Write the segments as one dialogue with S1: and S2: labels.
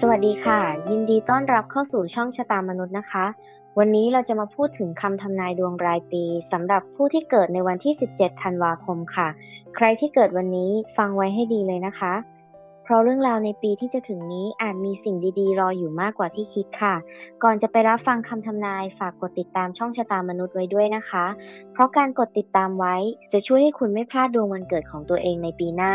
S1: สวัสดีค่ะ ยินดีต้อนรับเข้าสู่ช่องชะตามนุษย์นะคะ วันนี้เราจะมาพูดถึงคำทำนายดวงรายปีสำหรับผู้ที่เกิดในวันที่ 17 ธันวาคมค่ะ ใครที่เกิดวันนี้ฟังไว้ให้ดีเลยนะคะ เพราะเรื่องราวในปีที่จะถึงนี้อาจมีสิ่งดีๆ รออยู่มากกว่าที่คิดค่ะ ก่อนจะไปรับฟังคำทำนายฝากกดติดตามช่องชะตามนุษย์ไว้ด้วยนะคะ เพราะการกดติดตามไว้จะช่วยให้คุณไม่พลาดดวงวันเกิดของตัวเองในปีหน้า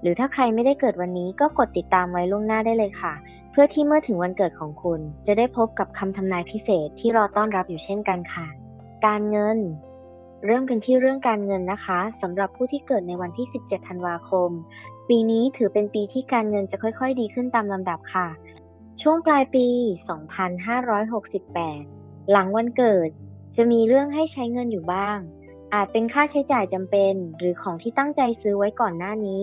S1: หรือถ้าใครไม่ได้เกิดวันนี้ก็กดติดตามไว้ล่วงหน้าได้เลยค่ะ เพื่อที่เมื่อถึงวันเกิดของคุณ จะได้พบกับคำทำนายพิเศษที่รอต้อนรับอยู่เช่นกันค่ะ การเงิน เริ่มกันที่เรื่องการเงินนะคะสำหรับผู้ที่เกิดในวันที่ 17 ธันวาคม ปีนี้ถือเป็นปีที่การเงินจะค่อยๆ ดีขึ้นตามลำดับค่ะ ช่วงปลายปี 2568 หลังวันเกิด จะมีเรื่องให้ใช้เงินอยู่บ้าง อาจเป็นค่าใช้จ่ายจำเป็น หรือของที่ตั้งใจซื้อไว้ก่อนหน้านี้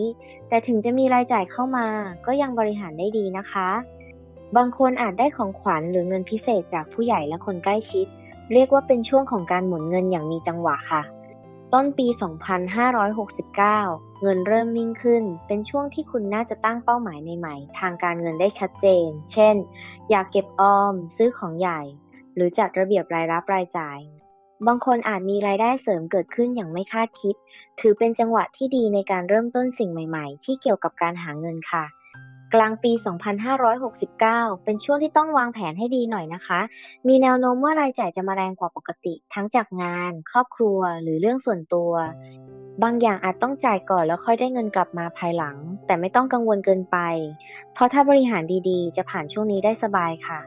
S1: แต่ถึงจะมีรายจ่ายเข้ามา ก็ยังบริหารได้ดีนะคะ บางคนอาจได้ของขวัญหรือเงินพิเศษจากผู้ใหญ่และคนใกล้ชิด เรียกว่าเป็นช่วงของการหมุนเงินอย่างมีจังหวะค่ะ ต้นปี 2569 เงินเริ่มนิ่งขึ้น เป็นช่วงที่คุณน่าจะตั้งเป้าหมายใหม่ๆ ทางการเงินได้ชัดเจน เช่น อยากเก็บออม ซื้อของใหญ่ หรือจัดระเบียบรายรับรายจ่าย บางคนอาจมีรายได้เสริมเกิดขึ้นอย่างไม่คาดคิด ถือเป็นจังหวะที่ดีในการเริ่มต้นสิ่งใหม่ ๆ ที่เกี่ยวกับการหาเงินค่ะ กลางปี 2569 เป็นช่วงที่ต้องวางแผนให้ดีหน่อยนะคะ มีแนวโน้มว่ารายจ่ายจะมาแรงกว่าปกติ ทั้งจากงาน ครอบครัว หรือเรื่องส่วนตัว บางอย่างอาจต้องจ่ายก่อนแล้วค่อยได้เงินกลับมาภายหลัง แต่ไม่ต้องกังวลเกินไป เพราะถ้าบริหารดีๆ จะผ่านช่วงนี้ได้สบายค่ะ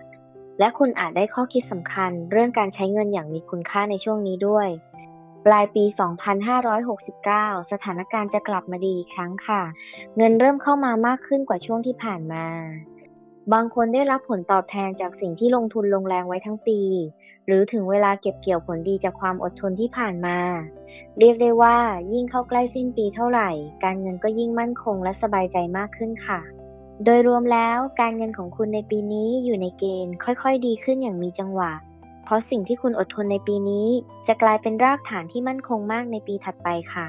S1: และคุณอาจได้ข้อคิดสำคัญ เรื่องการใช้เงินอย่างมีคุณค่าในช่วงนี้ด้วย ปลายปี 2569 สถานการณ์จะกลับมาดีอีกครั้งค่ะ เงินเริ่มเข้ามามากขึ้นกว่าช่วงที่ผ่านมา บางคนได้รับผลตอบแทนจากสิ่งที่ลงทุนลงแรงไว้ทั้งปี หรือถึงเวลาเก็บเกี่ยวผลดีจากความอดทนที่ผ่านมา เรียกได้ว่ายิ่งเข้าใกล้สิ้นปีเท่าไหร่ การเงินก็ยิ่งมั่นคงและสบายใจมากขึ้นค่ะโดยรวมแล้วการเงินของคุณในปีนี้อยู่ในเกณฑ์ค่อยๆ ดีขึ้นอย่างมีจังหวะ เพราะสิ่งที่คุณอดทนในปีนี้ จะกลายเป็นรากฐานที่มั่นคงมากในปีถัดไปค่ะ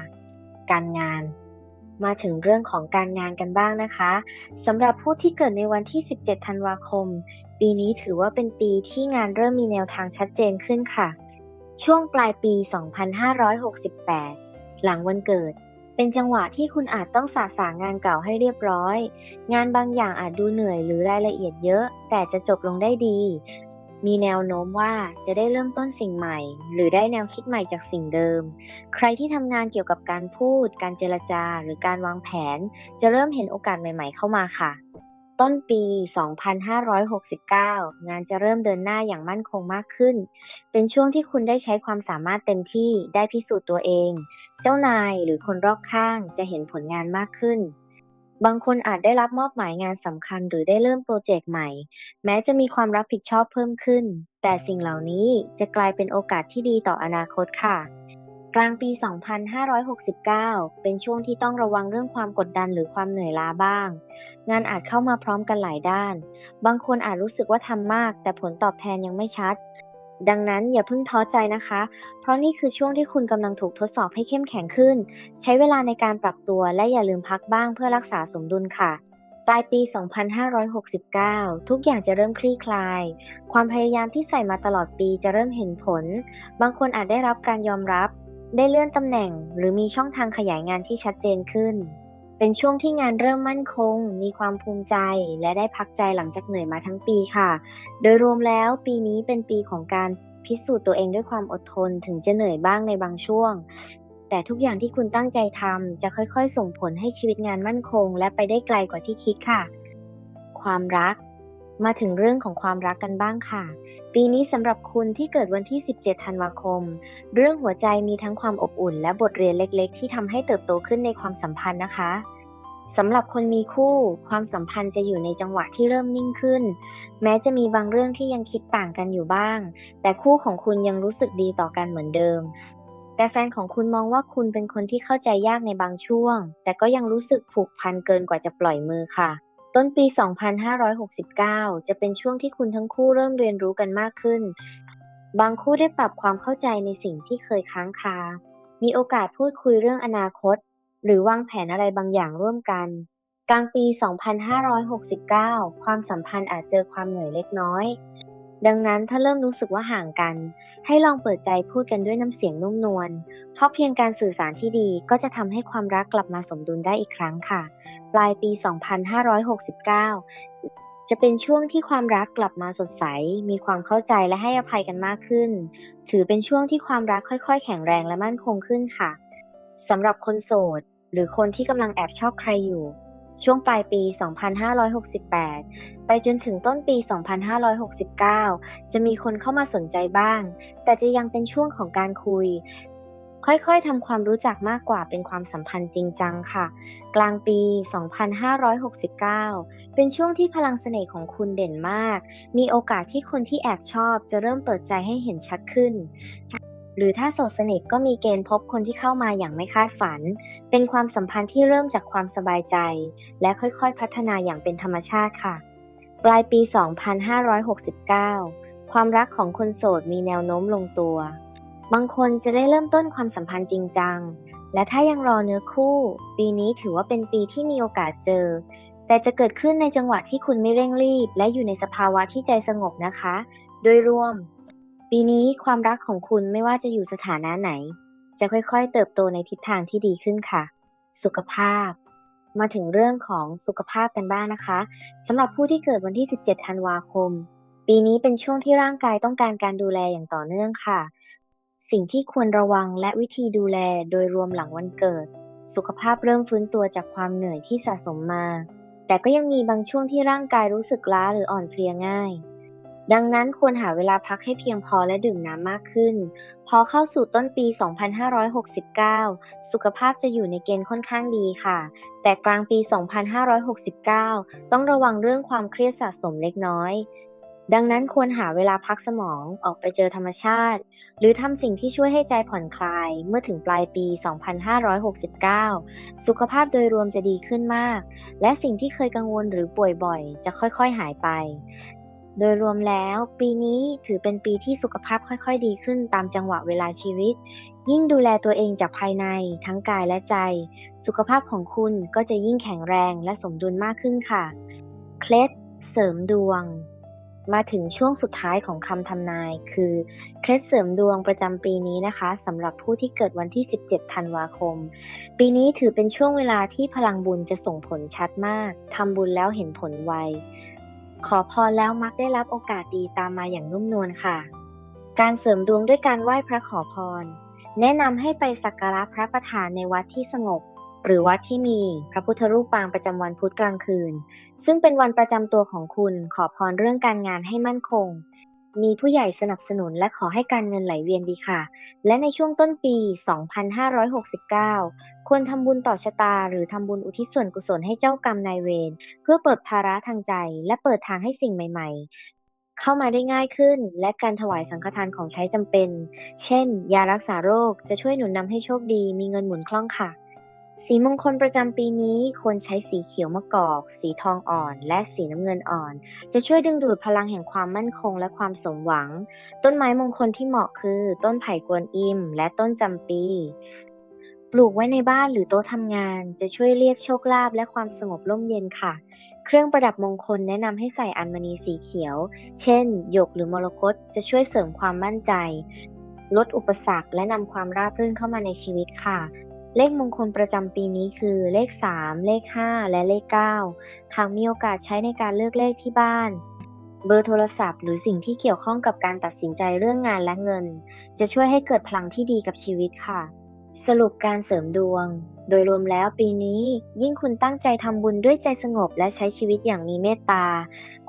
S1: การงาน มาถึงเรื่องของการงานกันบ้างนะคะสำหรับผู้ที่เกิดในวันที่ 17 ธันวาคม ปีนี้ถือว่าเป็นปีที่งานเริ่มมีแนวทางชัดเจนขึ้นค่ะ ช่วงปลายปี 2568 หลังวันเกิดเป็นจังหวะที่คุณอาจต้องสาสางงานเก่าให้เรียบร้อย งานบางอย่างอาจดูเหนื่อยหรือรายละเอียดเยอะ แต่จะจบลงได้ดี มีแนวโน้มว่าจะได้เริ่มต้นสิ่งใหม่ หรือได้แนวคิดใหม่จากสิ่งเดิม ใครที่ทำงานเกี่ยวกับการพูด การเจรจา หรือการวางแผน จะเริ่มเห็นโอกาสใหม่ ๆ เข้ามาค่ะ ต้นปี 2569 งานจะเริ่มเดินหน้าอย่างมั่นคงมากขึ้น เป็นช่วงที่คุณได้ใช้ความสามารถเต็มที่ ได้พิสูจน์ตัวเอง เจ้านายหรือคนรอบข้างจะเห็นผลงานมากขึ้น บางคนอาจได้รับมอบหมายงานสำคัญหรือได้เริ่มโปรเจกต์ใหม่ แม้จะมีความรับผิดชอบเพิ่มขึ้น แต่สิ่งเหล่านี้จะกลายเป็นโอกาสที่ดีต่ออนาคตค่ะ กลางปี 2569 เป็นช่วงที่ต้องระวังเรื่องความกดดันหรือความเหนื่อยล้าบ้าง งานอาจเข้ามาพร้อมกันหลายด้าน บางคนอาจรู้สึกว่าทำมาก แต่ผลตอบแทนยังไม่ชัด ดังนั้นอย่าเพิ่งท้อใจนะคะ เพราะนี่คือช่วงที่คุณกำลังถูกทดสอบให้เข้มแข็งขึ้น ใช้เวลาในการปรับตัวและอย่าลืมพักบ้างเพื่อรักษาสมดุลค่ะปลายปี 2569 ทุกอย่างจะเริ่มคลี่คลาย ความพยายามที่ใส่มาตลอดปีจะเริ่มเห็นผล บางคนอาจได้รับการยอมรับ ได้เลื่อนตำแหน่ง หรือมีช่องทางขยายงานที่ชัดเจนขึ้น เป็นช่วงที่งานเริ่มมั่นคง มีความภูมิใจ และได้พักใจหลังจากเหนื่อยมาทั้งปีค่ะ โดยรวมแล้วปีนี้เป็นปีของการพิสูจน์ตัวเองด้วยความอดทนถึงจะเหนื่อยบ้างในบางช่วง แต่ทุกอย่างที่คุณตั้งใจทำจะค่อยๆ ส่งผลให้ชีวิตงานมั่นคง และไปได้ไกลกว่าที่คิดค่ะ ความรักมาถึงเรื่องของความรักกันบ้างค่ะ ปีนี้สำหรับคุณที่เกิดวันที่ 17 ธันวาคม เรื่องหัวใจมีทั้งความอบอุ่น และบทเรียนเล็กๆ ที่ทำให้เติบโตขึ้นในความสัมพันธ์นะคะ สำหรับคนมีคู่ ความสัมพันธ์จะอยู่ในจังหวะที่เริ่มนิ่งขึ้น แม้จะมีบางเรื่องที่ยังคิดต่างกันอยู่บ้าง แต่คู่ของคุณยังรู้สึกดีต่อกันเหมือนเดิม แต่แฟนของคุณมองว่าคุณเป็นคนที่เข้าใจยากในบางช่วง แต่ก็ยังรู้สึกผูกพันเกินกว่าจะปล่อยมือค่ะ ต้นปี 2569 จะเป็นช่วงที่คุณทั้งคู่เริ่มเรียนรู้กันมากขึ้น บางคู่ได้ปรับความเข้าใจในสิ่งที่เคยค้างคามีโอกาสพูดคุยเรื่องอนาคต หรือวางแผนอะไรบางอย่างร่วมกัน กลางปี 2569 ความสัมพันธ์อาจเจอความเหนื่อยเล็กน้อย ดังนั้นถ้าเริ่มรู้สึกว่าห่างกัน ให้ลองเปิดใจพูดกันด้วยน้ำเสียงนุ่มนวล เพราะเพียงการสื่อสารที่ดีก็จะทำให้ความรักกลับมาสมดุลได้อีกครั้งค่ะ ปลายปี 2569จะเป็นช่วงที่ความรักกลับมาสดใส มีความเข้าใจและให้อภัยกันมากขึ้น ถือเป็นช่วงที่ความรักค่อยๆ แข็งแรงและมั่นคงขึ้นค่ะ สำหรับคนโสด หรือคนที่กำลังแอบชอบใครอยู่ ช่วงปลายปี 2568 ไปจนถึงต้นปี 2569 จะมีคนเข้ามาสนใจบ้าง แต่จะยังเป็นช่วงของการคุย ค่อยๆทำความรู้จักมากกว่าเป็นความสัมพันธ์จริงจังค่ะ กลางปี 2569 เป็นช่วงที่พลังเสน่ห์ของคุณเด่นมาก มีโอกาสที่คนที่แอบชอบจะเริ่มเปิดใจให้เห็นชัดขึ้น หรือถ้าโสดสนิทก็มีเกณฑ์พบคนที่เข้ามาอย่างไม่คาดฝัน เป็นความสัมพันธ์ที่เริ่มจากความสบายใจ และค่อยๆ พัฒนาอย่างเป็นธรรมชาติค่ะ ปลายปี 2569 ความรักของคนโสดมีแนวโน้มลงตัว บางคนจะได้เริ่มต้นความสัมพันธ์จริงจัง และถ้ายังรอเนื้อคู่ ปีนี้ถือว่าเป็นปีที่มีโอกาสเจอ แต่จะเกิดขึ้นในจังหวะที่คุณไม่เร่งรีบ และอยู่ในสภาวะที่ใจสงบนะคะ โดยรวม ปีนี้ความรักของคุณไม่ว่าจะอยู่สถานะไหน จะค่อยๆ เติบโตในทิศทางที่ดีขึ้นค่ะ สุขภาพ มาถึงเรื่องของสุขภาพกันบ้างนะคะสำหรับผู้ที่เกิดวันที่ 17 ธันวาคม ปีนี้เป็นช่วงที่ร่างกายต้องการการดูแลอย่างต่อเนื่องค่ะ สิ่งที่ควรระวังและวิธีดูแลโดยรวมหลังวันเกิด สุขภาพเริ่มฟื้นตัวจากความเหนื่อยที่สะสมมา แต่ก็ยังมีบางช่วงที่ร่างกายรู้สึกล้าหรืออ่อนเพลียง่าย ดังนั้นควรหาเวลาพักให้เพียงพอและดื่มน้ำมากขึ้น พอเข้าสู่ต้นปี 2569 สุขภาพจะอยู่ในเกณฑ์ค่อนข้างดีค่ะ แต่กลางปี 2569 ต้องระวังเรื่องความเครียดสะสมเล็กน้อย ดังนั้นควรหาเวลาพักสมองออกไปเจอธรรมชาติ หรือทำสิ่งที่ช่วยให้ใจผ่อนคลายเมื่อถึงปลายปี 2569 สุขภาพโดยรวมจะดีขึ้นมาก และสิ่งที่เคยกังวลหรือป่วยบ่อย จะค่อยๆหายไป โดยรวมแล้วปีนี้ถือเป็นปีที่สุขภาพค่อยๆ ดีขึ้นตามจังหวะเวลาชีวิต ยิ่งดูแลตัวเองจากภายในทั้งกายและใจ สุขภาพของคุณก็จะยิ่งแข็งแรงและสมดุลมากขึ้นค่ะ เคล็ดเสริมดวง มาถึงช่วงสุดท้ายของคำทำนาย คือเคล็ดเสริมดวงประจำปีนี้นะคะสำหรับผู้ที่เกิดวันที่ 17 ธันวาคม ปีนี้ถือเป็นช่วงเวลาที่พลังบุญจะส่งผลชัดมากทำบุญแล้วเห็นผลไว ขอพรแล้วมักได้รับโอกาสดีตามมาอย่างนุ่มนวลค่ะ การเสริมดวงด้วยการไหว้พระขอพร แนะนำให้ไปสักการะพระประธานในวัดที่สงบ หรือวัดที่มีพระพุทธรูปปางประจำวันพุธกลางคืน ซึ่งเป็นวันประจำตัวของคุณขอพรเรื่องการงานให้มั่นคง มีผู้ใหญ่สนับสนุนและขอให้การเงินไหลเวียนดีค่ะ และในช่วงต้นปี 2569 ควรทำบุญต่อชะตา หรือทำบุญอุทิศส่วนกุศลให้เจ้ากรรมนายเวรเพื่อปลดภาระทางใจ และเปิดทางให้สิ่งใหม่ ๆ เข้ามาได้ง่ายขึ้น และการถวายสังฆทานของใช้จำเป็น เช่น ยารักษาโรคจะช่วยหนุนนำให้โชคดี มีเงินหมุนคล่องค่ะ สีมงคลประจำปีนี้ควรใช้สีเขียวมะกอก สีทองอ่อน และสีน้ำเงินอ่อน จะช่วยดึงดูดพลังแห่งความมั่นคงและความสมหวัง ต้นไม้มงคลที่เหมาะคือ ต้นไผ่กวนอิม และต้นจำปี ปลูกไว้ในบ้านหรือโต๊ะทำงาน จะช่วยเรียกโชคลาภและความสงบร่มเย็นค่ะ เครื่องประดับมงคลแนะนำให้ใส่อัญมณีสีเขียว เช่น หยกหรือมรกต จะช่วยเสริมความมั่นใจ ลดอุปสรรคและนำความราบรื่นเข้ามาในชีวิตค่ะ เลขมงคลประจำปีนี้คือเลข 3 เลข 5 และเลข 9 หากมีโอกาสใช้ในการเลือกเลขที่บ้าน เบอร์โทรศัพท์ หรือสิ่งที่เกี่ยวข้องกับการตัดสินใจเรื่องงานและเงิน จะช่วยให้เกิดพลังที่ดีกับชีวิตค่ะ สรุปการเสริมดวง โดยรวมแล้วปีนี้ ยิ่งคุณตั้งใจทำบุญด้วยใจสงบและใช้ชีวิตอย่างมีเมตตา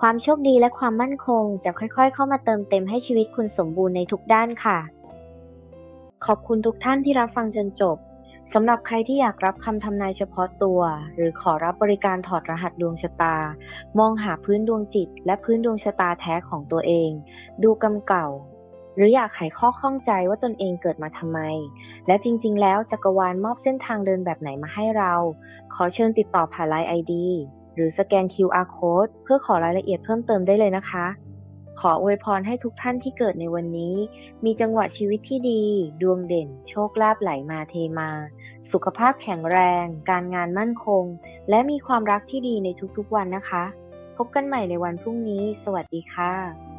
S1: ความโชคดีและความมั่นคง จะค่อยๆ เข้ามาเติมเต็มให้ชีวิตคุณสมบูรณ์ในทุกด้านค่ะ ขอบคุณทุกท่านที่รับฟังจนจบ สำหรับใครที่อยากรับคำทำนายเฉพาะตัว หรือขอรับบริการถอดรหัสดวงชะตา มองหาพื้นดวงจิต และพื้นดวงชะตาแท้ของตัวเอง ดูกรรมเก่า หรืออยากไขข้อข้องใจว่าตนเองเกิดมาทำไม และจริง ๆ แล้วจักรวาลมอบเส้นทางเดินแบบไหนมาให้เรา ขอเชิญติดต่อผ่านไลน์ ID หรือสแกน QR Code เพื่อขอรายละเอียดเพิ่มเติมได้เลยนะคะ ขออวยพรให้ทุกท่านที่เกิดในวันนี้ มีจังหวะชีวิตที่ดี ดวงเด่น โชคลาภไหลมาเทมา สุขภาพแข็งแรง การงานมั่นคง และมีความรักที่ดีในทุกๆวันนะคะ พบกันใหม่ในวันพรุ่งนี้ สวัสดีค่ะ